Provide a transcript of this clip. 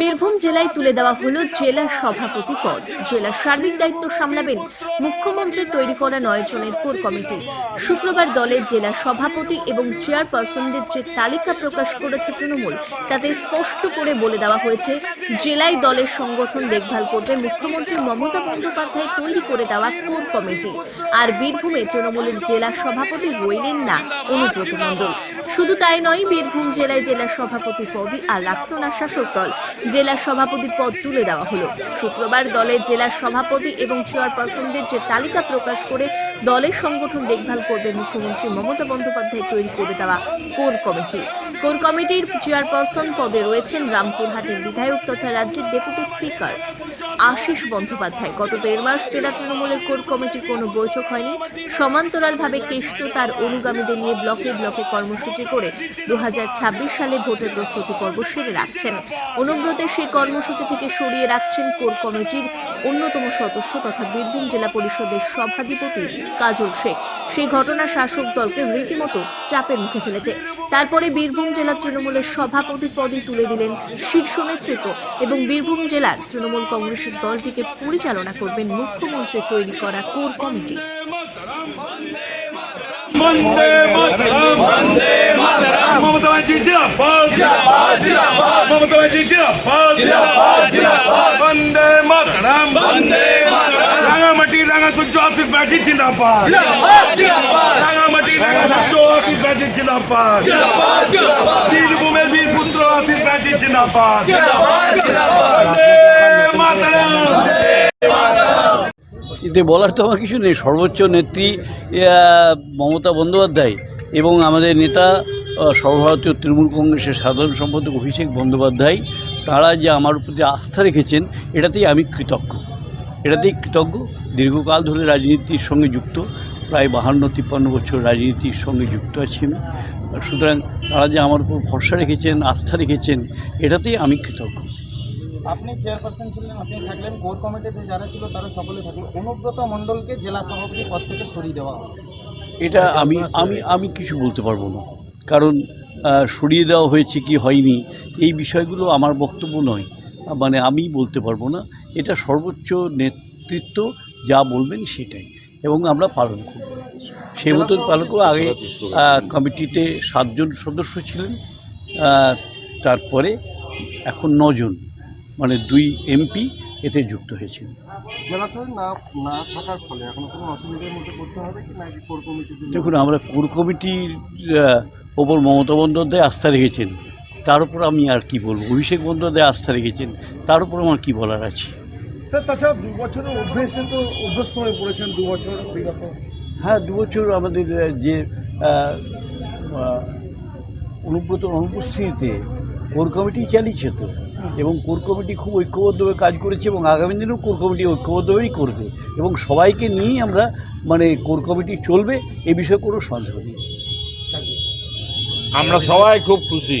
বীরভূম জেলায় তুলে দেওয়া হলো জেলা সভাপতি পদ। জেলার সার্বিক দায়িত্ব সামলাবেন মুখ্যমন্ত্রী তৈরি করা নয় জনের কোর কমিটি। শুক্রবার দলের জেলা সভাপতি এবং চেয়ারপারসনদের যে তালিকা প্রকাশ করেছে তৃণমূল তাতে স্পষ্ট করে বলে দেওয়া হয়েছে জেলায় দলের সংগঠন দেখভাল করবে মুখ্যমন্ত্রী মমতা বন্দ্যোপাধ্যায় তৈরি করে দেওয়া কোর কমিটি। আর বীরভূমে তৃণমূলের জেলা সভাপতি রইলেন না অনুব্রত মণ্ডল। শুধু তাই নয় বীরভূম জেলায় জেলা সভাপতি পদই আর রাখল না শাসক দল। জেলা সভাপতির পদ তুলে দেওয়া হলো। শুক্রবার দলের জেলা সভাপতি এবং চেয়ারপারসনদের যে তালিকা প্রকাশ করে দলের সংগঠন দেখভাল করবে মুখ্যমন্ত্রী মমতা বন্দ্যোপাধ্যায় তৈরি করে দেওয়া কোর কমিটি। কোর কমিটির চেয়ারপারসন পদে রয়েছেন রামপুরহাটের বিধায়ক তথা রাজ্যের ডেপুটি স্পিকার। আশিস বন্দ্যোপাধ্যায়। গত দেড় মাস জেলা তৃণমূলের কোর কমিটির কোনো বৈঠক হয়নি। সমান্তরালভাবে কেষ্ট তার অনুগামীদের নিয়ে ব্লকে ব্লকে কর্মসূচি করে দু সালে ভোটের প্রস্তুতি পর্ব সেরে রাখছেন। অনুব্রতের সেই কর্মসূচি থেকে সরিয়ে রাখছেন কোর কমিটির অন্যতম সদস্য তথা বীরভূম জেলা পরিষদের সভাধিপতি কাজল শেখ। সেই ঘটনা শাসক দলকে রীতিমতো চাপের মুখে ফেলেছে। তারপরে বীরভূম জেলা তৃণমূলের সভাপতি পদই তুলে দিলেন শীর্ষ নেতৃত্ব এবং বীরভূম জেলার তৃণমূল কংগ্রেসের দলটিকে পরিচালনা করবেন মুখ্যমন্ত্রী তৈরি করা কোর কমিটি। বন্দে মাতরম রাঙামাটি রাঙা সূর্য জিন্দাবাদ। জিন্দাবাদ রাঙামাটি রাঙা সূর্য জিন্দাবাদ। জিন্দাবাদ জিন্দাবাদ। বীরভূমের বীরপুত্র আশিস ব্যানার্জি জিন্দাবাদ। জিন্দাবাদ এতে বলার তো আমার কিছু নেই। সর্বোচ্চ নেত্রী মমতা বন্দ্যোপাধ্যায় এবং আমাদের নেতা সর্বভারতীয় তৃণমূল কংগ্রেসের সাধারণ সম্পাদক অভিষেক বন্দ্যোপাধ্যায় তারা যে আমার প্রতি আস্থা রেখেছেন এটাতেই আমি কৃতজ্ঞ। এটাতেই কৃতজ্ঞ। দীর্ঘকাল ধরে রাজনীতির সঙ্গে যুক্ত প্রায় বাহান্ন তিপ্পান্ন বছর রাজনীতির সঙ্গে যুক্ত আছি আমি। সুতরাং তারা যে আমার উপর ভরসা রেখেছেন আস্থা রেখেছেন এটাতেই আমি কৃতজ্ঞ। আপনি চেয়ারপারসন ছিলেন আপনি থাকলেন কোর কমিটিতে যারা ছিল তারা সকলে থাকলেন। অনুব্রত মণ্ডলকে জেলা সভাপতি পদ থেকে সরিয়ে দেওয়া এটা আমি আমি আমি কিছু বলতে পারব না। কারণ সরিয়ে দেওয়া হয়েছে কি হয়নি এই বিষয়গুলো আমার বক্তব্য নয়। মানে আমি বলতে পারব না। এটা সর্বোচ্চ নেতৃত্ব যা বলবেন সেটাই। এবং আমরা পালন করব। সেই মতন পালন করব আগে কমিটিতে সাতজন সদস্য ছিলেন তারপরে এখন নজন মানে দুই এমপি এতে যুক্ত কমিটিতে দেখুন আমরা কোর কমিটির ওপর মমতা বন্দ্যোপাধ্যায় আস্থা রেখেছেন। তার উপর আমি আর কি বলব? অভিষেক বন্দ্যোপাধ্যায় আস্থা রেখেছেন। তার উপর আমার কি বলার আছে? স্যার তাছাড়া দু বছরের অভ্যেসে তো অভ্যস্ত হয়ে পড়েছেন দু বছর বিগত হ্যাঁ দু বছর আমাদের যে অনুব্রত অনুপস্থিতিতে কোর কমিটি চালিয়েছে তো এবং কোর কমিটি খুব ঐক্যবদ্ধভাবে কাজ করেছে এবং আগামী দিনেও কোর কমিটি ঐক্যবদ্ধভাবেই করবে এবং সবাইকে নিয়েই আমরা মানে কোর কমিটি চলবে এ বিষয়ে কোনো সন্দেহ নেই। আমরা সবাই খুব খুশি।